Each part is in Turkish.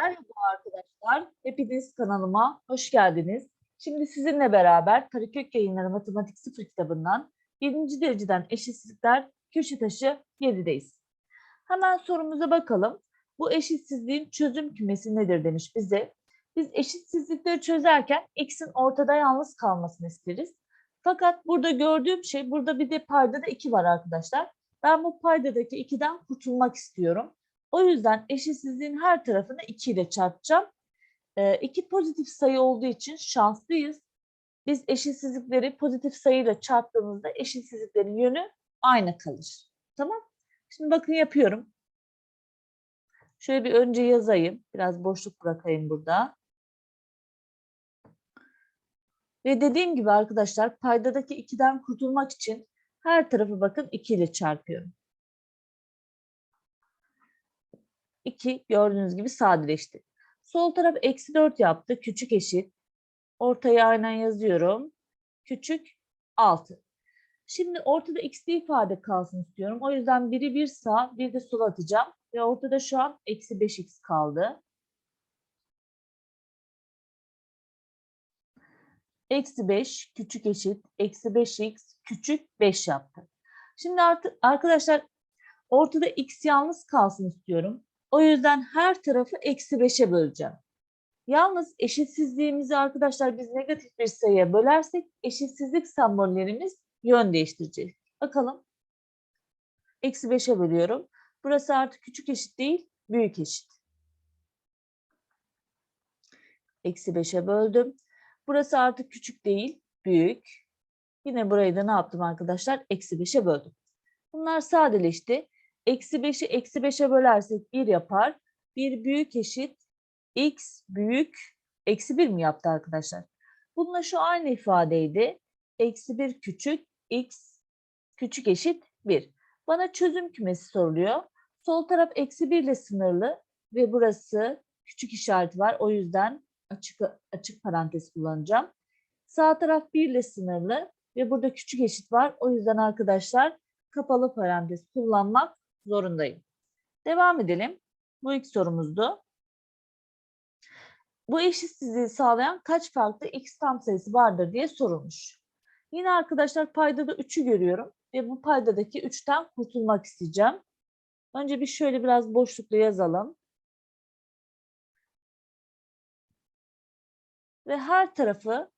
Merhaba arkadaşlar. Hepiniz kanalıma hoş geldiniz. Şimdi sizinle beraber Karakök Yayınları Matematik 0 kitabından 7. dereceden eşitsizlikler köşe taşı 7'deyiz. Hemen sorumuza bakalım. Bu eşitsizliğin çözüm kümesi nedir demiş bize. Biz eşitsizlikleri çözerken x'in ortada yalnız kalmasını isteriz. Fakat burada gördüğüm şey, burada bir de paydada 2 var arkadaşlar. Ben bu paydadaki 2'den kurtulmak istiyorum. O yüzden eşitsizliğin her tarafını 2 ile çarpacağım. 2 pozitif sayı olduğu için şanslıyız. Biz eşitsizlikleri pozitif sayıyla çarptığımızda eşitsizliklerin yönü aynı kalır. Tamam? Şimdi bakın yapıyorum. Şöyle bir önce yazayım. Biraz boşluk bırakayım burada. Ve dediğim gibi arkadaşlar paydadaki 2'den kurtulmak için her tarafı bakın 2 ile çarpıyorum. 2 gördüğünüz gibi sadeleşti. Sol taraf eksi 4 yaptı. Küçük eşit. Ortaya aynen yazıyorum. Küçük 6. Şimdi ortada x'li ifade kalsın istiyorum. O yüzden biri bir sağ, bir de sola atacağım. Ve ortada şu an eksi 5x kaldı. Eksi 5 küçük eşit. Eksi 5x küçük 5 yaptı. Şimdi artık arkadaşlar ortada x yalnız kalsın istiyorum. O yüzden her tarafı eksi 5'e böleceğim. Yalnız eşitsizliğimizi arkadaşlar biz negatif bir sayıya bölersek eşitsizlik sembollerimiz yön değiştirecek. Bakalım. Eksi 5'e bölüyorum. Burası artık küçük eşit değil, büyük eşit. Eksi 5'e böldüm. Burası artık küçük değil, büyük. Yine burayı da ne yaptım arkadaşlar? Eksi 5'e böldüm. Bunlar sadeleşti. Eksi 5'i eksi 5'e bölersek 1 yapar. 1 büyük eşit x büyük eksi 1 mi yaptı arkadaşlar? Bununla şu aynı ifadeydi. Eksi 1 küçük x küçük eşit 1. Bana çözüm kümesi soruluyor. Sol taraf eksi 1 ile sınırlı ve burası küçük işareti var. O yüzden açık, açık parantez kullanacağım. Sağ taraf 1 ile sınırlı ve burada küçük eşit var. O yüzden arkadaşlar kapalı parantez kullanmak zorundayım. Devam edelim. Bu ilk sorumuzdu. Bu eşitsizliği sağlayan kaç farklı x tam sayısı vardır diye sorulmuş. Yine arkadaşlar paydada 3'ü görüyorum ve bu paydadaki 3'ten kurtulmak isteyeceğim. Önce bir şöyle biraz boşlukla yazalım. Ve her tarafı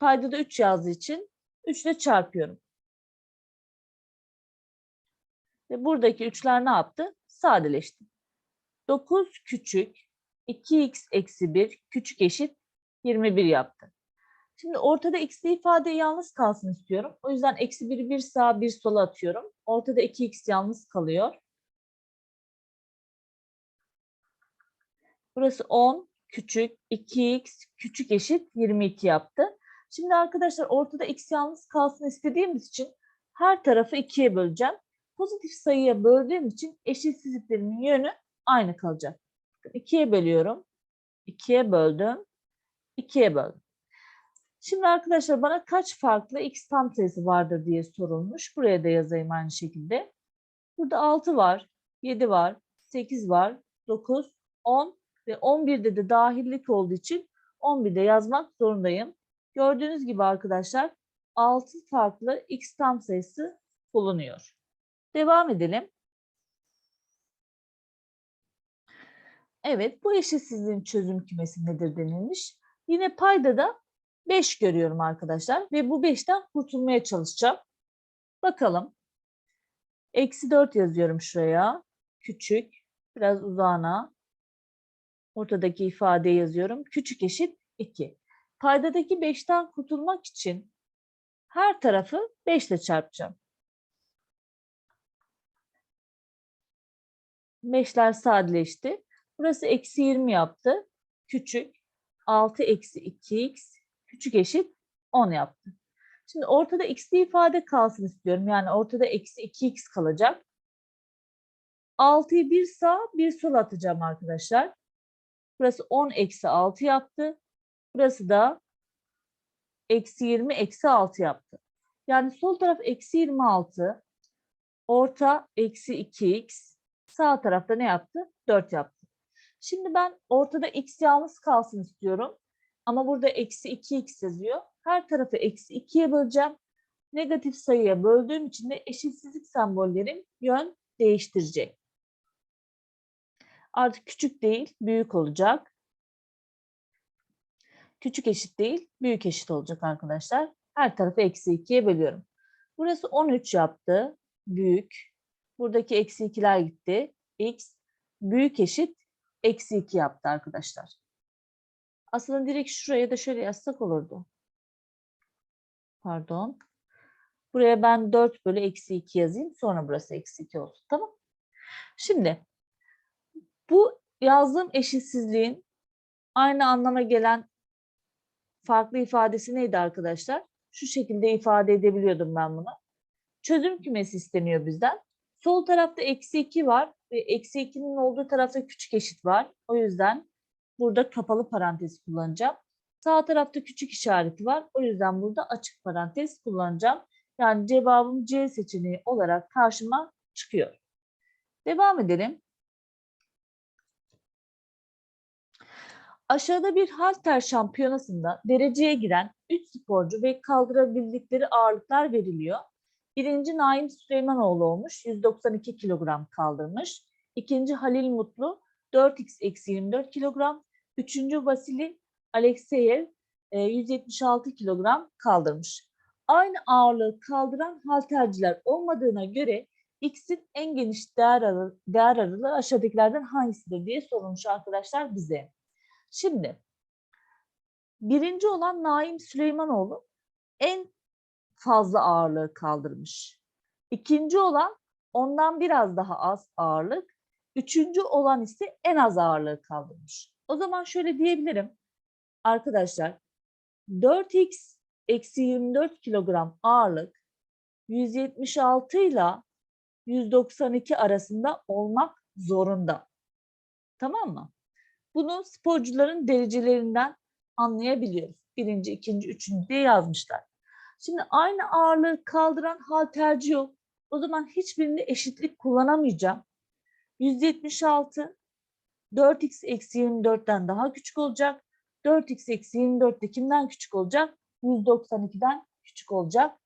paydada 3 yazdığı için 3 ile çarpıyorum. Ve buradaki üçler ne yaptı? Sadeleşti. 9 küçük 2x eksi 1 küçük eşit 21 yaptı. Şimdi ortada x'li ifade yalnız kalsın istiyorum. O yüzden eksi 1'i bir sağa bir sola atıyorum. Ortada 2x yalnız kalıyor. Burası 10 küçük 2x küçük eşit 22 yaptı. Şimdi arkadaşlar ortada x yalnız kalsın istediğimiz için her tarafı 2'ye böleceğim. Pozitif sayıya böldüğüm için eşitsizliklerimin yönü aynı kalacak. 2'ye bölüyorum. 2'ye böldüm. 2'ye böldüm. Şimdi arkadaşlar bana kaç farklı x tam sayısı vardır diye sorulmuş. Buraya da yazayım aynı şekilde. Burada 6 var, 7 var, 8 var, 9, 10 ve 11'de de dahillik olduğu için 11'de yazmak zorundayım. Gördüğünüz gibi arkadaşlar 6 farklı x tam sayısı bulunuyor. Devam edelim. Evet, bu eşitsizliğin çözüm kümesi nedir denilmiş. Yine payda da 5 görüyorum arkadaşlar ve bu 5'ten kurtulmaya çalışacağım. Bakalım. Eksi 4 yazıyorum şuraya. Küçük, biraz uzağına. Ortadaki ifadeyi yazıyorum. Küçük eşit 2. Paydadaki 5'ten kurtulmak için her tarafı 5 ile çarpacağım. 5'ler sadeleşti. Burası eksi 20 yaptı. Küçük. 6 eksi 2x küçük eşit 10 yaptı. Şimdi ortada x'li ifade kalsın istiyorum. Yani ortada eksi 2x kalacak. 6'yı bir sağ bir sol atacağım arkadaşlar. Burası 10 eksi 6 yaptı. Burası da eksi 20 eksi 6 yaptı. Yani sol taraf eksi 26. Orta eksi 2x. Sağ tarafta ne yaptı? 4 yaptı. Şimdi ben ortada x yalnız kalsın istiyorum. Ama burada eksi 2x yazıyor. Her tarafı eksi 2'ye böleceğim. Negatif sayıya böldüğüm için de eşitsizlik sembollerim yön değiştirecek. Artık küçük değil, büyük olacak. Küçük eşit değil, büyük eşit olacak arkadaşlar. Her tarafı eksi 2'ye bölüyorum. Burası 13 yaptı. Büyük. Buradaki eksi 2'ler gitti. X büyük eşit eksi 2 yaptı arkadaşlar. Aslında direkt şuraya da şöyle yazsak olurdu. Pardon. Buraya ben 4 bölü eksi 2 yazayım. Sonra burası eksi 2 olsun. Tamam. Şimdi bu yazdığım eşitsizliğin aynı anlama gelen farklı ifadesi neydi arkadaşlar? Şu şekilde ifade edebiliyordum ben bunu. Çözüm kümesi isteniyor bizden. Sol tarafta eksi 2 var ve eksi 2'nin olduğu tarafta küçük eşit var. O yüzden burada kapalı parantez kullanacağım. Sağ tarafta küçük işareti var. O yüzden burada açık parantez kullanacağım. Yani cevabım C seçeneği olarak karşıma çıkıyor. Devam edelim. Aşağıda bir halter şampiyonasında dereceye giren 3 sporcu ve kaldırabildikleri ağırlıklar veriliyor. Birinci Naim Süleymanoğlu olmuş, 192 kilogram kaldırmış. İkinci Halil Mutlu, 4x-24 kilogram. Üçüncü Vasili Alekseyev, e, 176 kilogram kaldırmış. Aynı ağırlığı kaldıran halterciler olmadığına göre X'in en geniş değer, aralığı, değer aralığı aşağıdakilerden hangisidir diye sorulmuş arkadaşlar bize. Şimdi birinci olan Naim Süleymanoğlu en fazla ağırlığı kaldırmış. İkinci olan ondan biraz daha az ağırlık. Üçüncü olan ise en az ağırlığı kaldırmış. O zaman şöyle diyebilirim. Arkadaşlar 4x eksi 24 kilogram ağırlık 176 ile 192 arasında olmak zorunda. Tamam mı? Bunu sporcuların derecelerinden anlayabiliyoruz. Birinci, ikinci, üçüncü diye yazmışlar. Şimdi aynı ağırlığı kaldıran halterci yok. O zaman hiçbirinde eşitlik kullanamayacağım. 176 4x eksi 24'ten daha küçük olacak. 4x eksi 24 de kimden küçük olacak? 192'den küçük olacak.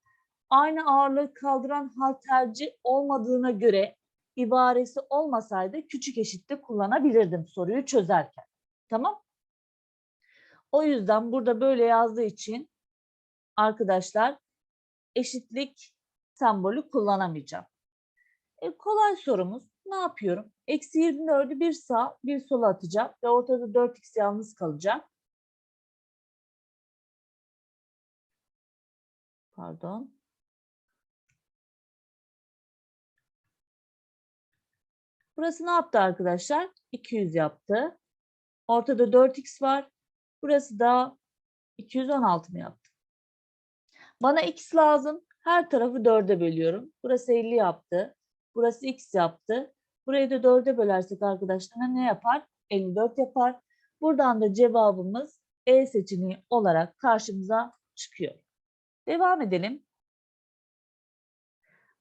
Aynı ağırlığı kaldıran halterci olmadığına göre ibaresi olmasaydı küçük eşitte kullanabilirdim soruyu çözerken. Tamam? O yüzden burada böyle yazdığı için arkadaşlar eşitlik sembolü kullanamayacağım. E, kolay sorumuz. Ne yapıyorum? Eksi 24'ü bir sağ bir sola atacağım ve ortada 4x yalnız kalacak. Pardon. Burası ne yaptı arkadaşlar? 200 yaptı. Ortada 4x var. Burası da 216 mı yaptı? Bana x lazım. Her tarafı 4'e bölüyorum. Burası 50 yaptı. Burası x yaptı. Burayı da 4'e bölersek arkadaşlar ne yapar? 54 yapar. Buradan da cevabımız E seçeneği olarak karşımıza çıkıyor. Devam edelim.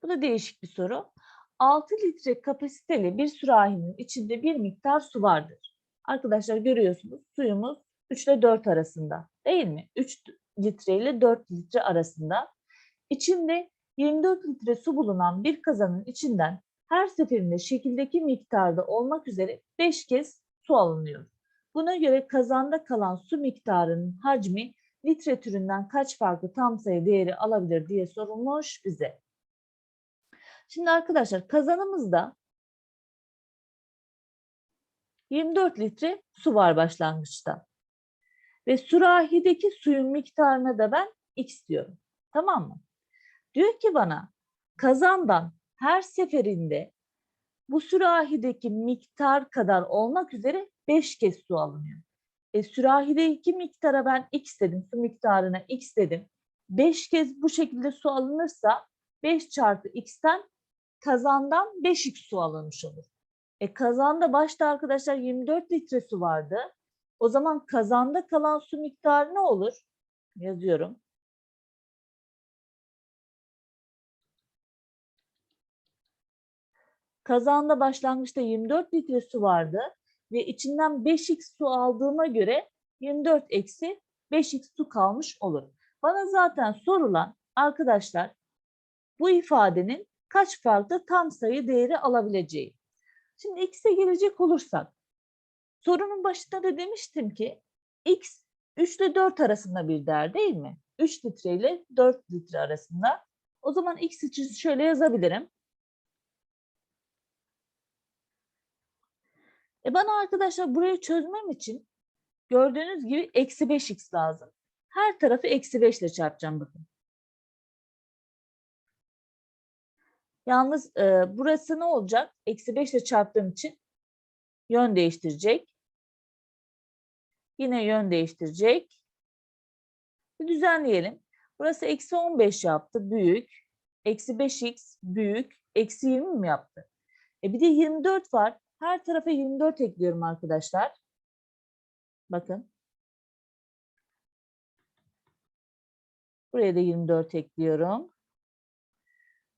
Bu da değişik bir soru. 6 litre kapasiteli bir sürahinin içinde bir miktar su vardır. Arkadaşlar görüyorsunuz suyumuz 3 ile 4 arasında değil mi? 3 litre ile 4 litre arasında. İçinde 24 litre su bulunan bir kazanın içinden her seferinde şekildeki miktarda olmak üzere 5 kez su alınıyor. Buna göre kazanda kalan su miktarının hacmi litre türünden kaç farklı tam sayı değeri alabilir diye sorulmuş bize. Şimdi arkadaşlar kazanımızda 24 litre su var başlangıçta. Ve sürahideki suyun miktarına da ben x diyorum. Tamam mı? Diyor ki bana kazandan her seferinde bu sürahideki miktar kadar olmak üzere 5 kez su alınıyor. E, sürahideki miktara ben x dedim, su miktarına x dedim. 5 kez bu şekilde su alınırsa 5 çarpı x'ten kazandan 5x su alınmış olur. E kazanda başta arkadaşlar 24 litre su vardı. O zaman kazanda kalan su miktarı ne olur? Yazıyorum. Kazanda başlangıçta 24 litre su vardı. ve içinden 5x su aldığıma göre 24 eksi 5x su kalmış olur. Bana zaten sorulan arkadaşlar bu ifadenin kaç farklı tam sayı değeri alabileceği. Şimdi x'e gelecek olursak sorunun başında da demiştim ki x 3 ile 4 arasında bir değer değil mi? 3 litre ile 4 litre arasında. O zaman x için şöyle yazabilirim. E bana arkadaşlar burayı çözmem için gördüğünüz gibi eksi 5x lazım. Her tarafı eksi 5 ile çarpacağım bakın. Yalnız e, burası ne olacak? Eksi 5 ile çarptığım için yön değiştirecek. Yine yön değiştirecek. Bir düzenleyelim. Burası eksi 15 yaptı. Büyük. Eksi 5x büyük. Eksi 20 mi yaptı? E bir de 24 var. Her tarafa 24 ekliyorum arkadaşlar. Bakın. Buraya da 24 ekliyorum.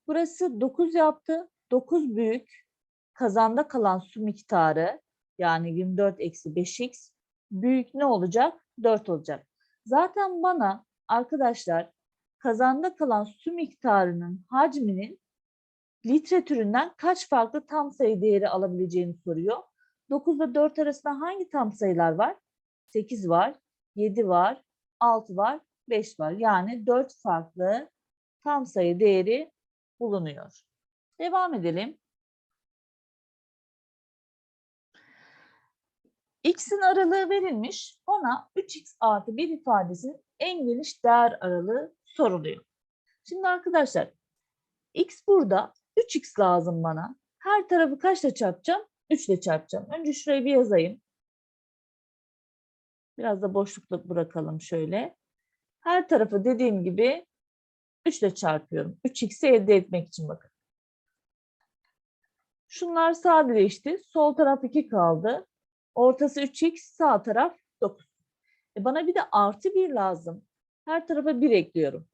Burası 9 yaptı. 9 büyük. Kazanda kalan su miktarı yani 24 eksi 5x büyük ne olacak? 4 olacak. Zaten bana arkadaşlar kazanda kalan su miktarının hacminin litre türünden kaç farklı tam sayı değeri alabileceğini soruyor. 9 ile 4 arasında hangi tam sayılar var? 8 var, 7 var, 6 var, 5 var. Yani 4 farklı tam sayı değeri bulunuyor. Devam edelim. X'in aralığı verilmiş. Ona 3x artı 1 ifadesinin en geniş değer aralığı soruluyor. Şimdi arkadaşlar x burada 3x lazım bana. Her tarafı kaçla çarpacağım? 3 ile çarpacağım. Önce şurayı bir yazayım. Biraz da boşlukla bırakalım şöyle. Her tarafı dediğim gibi 3 ile çarpıyorum. 3x'i elde etmek için bakın. Şunlar sadeleşti. Sol taraf 2 kaldı. Ortası 3x, sağ taraf 9. E bana bir de artı 1 lazım. Her tarafa 1 ekliyorum.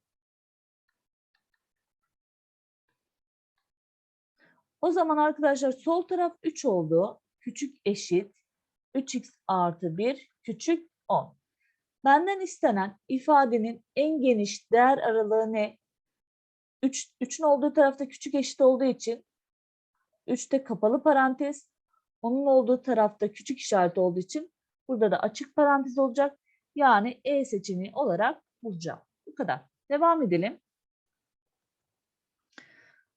O zaman arkadaşlar sol taraf 3 oldu. Küçük eşit 3x artı 1 küçük 10. Benden istenen ifadenin en geniş değer aralığı ne? 3, 3'ün olduğu tarafta küçük eşit olduğu için 3'te kapalı parantez, onun olduğu tarafta küçük işaret olduğu için burada da açık parantez olacak. Yani E seçeneği olarak bulacağım. Bu kadar. Devam edelim.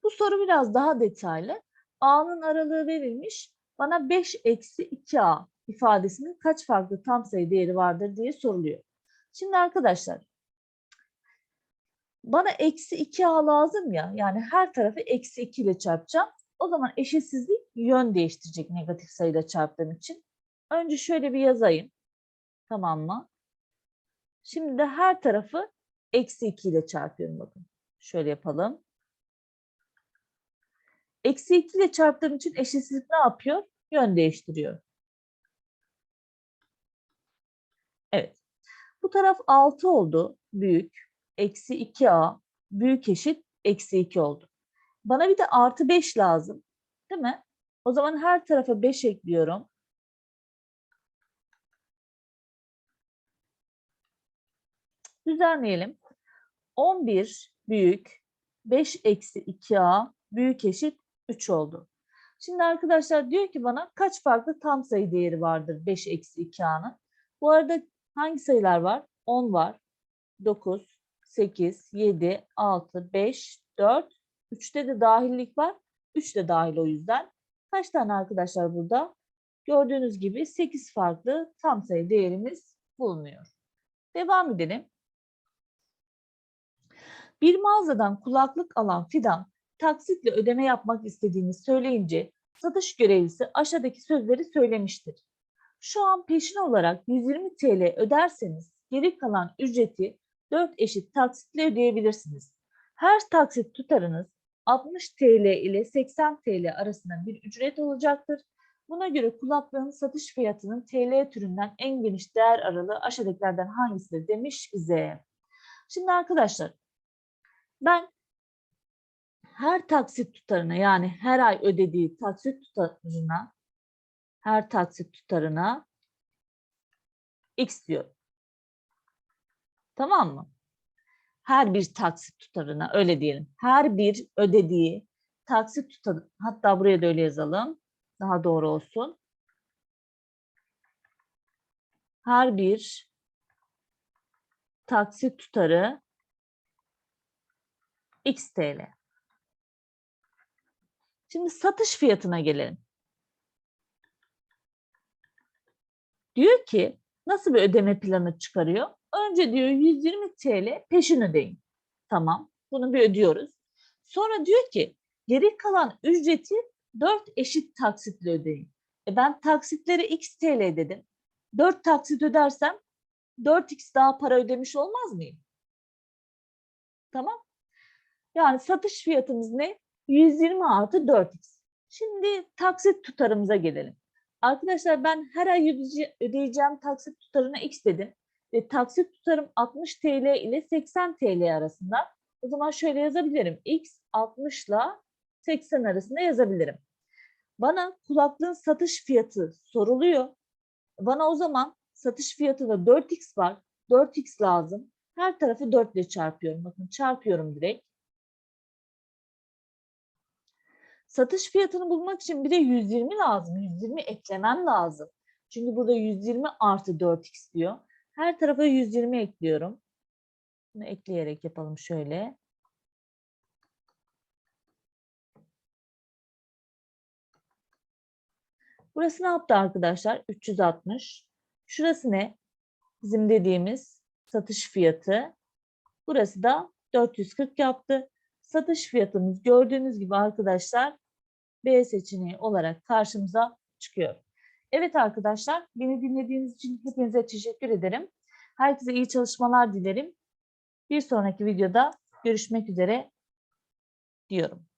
Bu soru biraz daha detaylı. A'nın aralığı verilmiş. Bana 5 eksi 2A ifadesinin kaç farklı tam sayı değeri vardır diye soruluyor. Şimdi arkadaşlar bana eksi 2A lazım ya yani her tarafı eksi 2 ile çarpacağım. O zaman eşitsizlik yön değiştirecek negatif sayıyla çarptığım için. Önce şöyle bir yazayım. Tamam mı? Şimdi de her tarafı eksi 2 ile çarpıyorum bakın. Şöyle yapalım. Eksi 2 ile çarptığım için eşitsizlik ne yapıyor? Yön değiştiriyor. Evet. Bu taraf 6 oldu. Büyük. Eksi 2a. Büyük eşit. Eksi 2 oldu. Bana bir de artı 5 lazım. Değil mi? O zaman her tarafa 5 ekliyorum. Düzenleyelim. 11 büyük 5 eksi 2a büyük eşit 3 oldu. Şimdi arkadaşlar diyor ki bana kaç farklı tam sayı değeri vardır 5 eksi 2a'nın. Bu arada hangi sayılar var? 10 var, 9, 8, 7, 6, 5, 4, 3'te de dahillik var. 3 de dahil o yüzden. Kaç tane arkadaşlar burada? Gördüğünüz gibi 8 farklı tam sayı değerimiz bulunuyor. Devam edelim. Bir mağazadan kulaklık alan Fidan taksitle ödeme yapmak istediğini söyleyince satış görevlisi aşağıdaki sözleri söylemiştir. Şu an peşin olarak 120 TL öderseniz geri kalan ücreti 4 eşit taksitle ödeyebilirsiniz. Her taksit tutarınız 60 TL ile 80 TL arasında bir ücret olacaktır. Buna göre kulaklığın satış fiyatının TL türünden en geniş değer aralığı aşağıdakilerden hangisidir demiş bize. Şimdi arkadaşlar ben her taksit tutarına yani her ay ödediği taksit tutarına Her taksit tutarına x diyorum. Tamam mı? Her bir taksit tutarına öyle diyelim. Her bir ödediği taksit tutarı hatta buraya da öyle yazalım. Daha doğru olsun. Her bir taksit tutarı x TL. Şimdi satış fiyatına gelelim. Diyor ki nasıl bir ödeme planı çıkarıyor? Önce diyor 120 TL peşin ödeyin. Tamam. Bunu bir ödüyoruz. Sonra diyor ki geri kalan ücreti 4 eşit taksitle ödeyin. E ben taksitlere x TL dedim. 4 taksit ödersem 4x daha para ödemiş olmaz mıyım? Tamam. Yani satış fiyatımız ne? 120 artı 4x. Şimdi taksit tutarımıza gelelim. Arkadaşlar ben her ay ödeyece- ödeyeceğim taksit tutarına x dedim. Ve taksit tutarım 60 TL ile 80 TL arasında. O zaman şöyle yazabilirim. x 60 ile 80 arasında yazabilirim. Bana kulaklığın satış fiyatı soruluyor. Bana o zaman satış fiyatında 4x var. 4x lazım. Her tarafı 4 ile çarpıyorum. Bakın çarpıyorum direkt. Satış fiyatını bulmak için bir de 120 lazım. 120 eklemem lazım. Çünkü burada 120 artı 4x diyor. Her tarafa 120 ekliyorum. Bunu ekleyerek yapalım şöyle. Burası ne yaptı arkadaşlar? 360. Şurası ne? Bizim dediğimiz satış fiyatı. Burası da 440 yaptı. Satış fiyatımız gördüğünüz gibi arkadaşlar B seçeneği olarak karşımıza çıkıyor. Evet arkadaşlar, beni dinlediğiniz için hepinize teşekkür ederim. Herkese iyi çalışmalar dilerim. Bir sonraki videoda görüşmek üzere diyorum.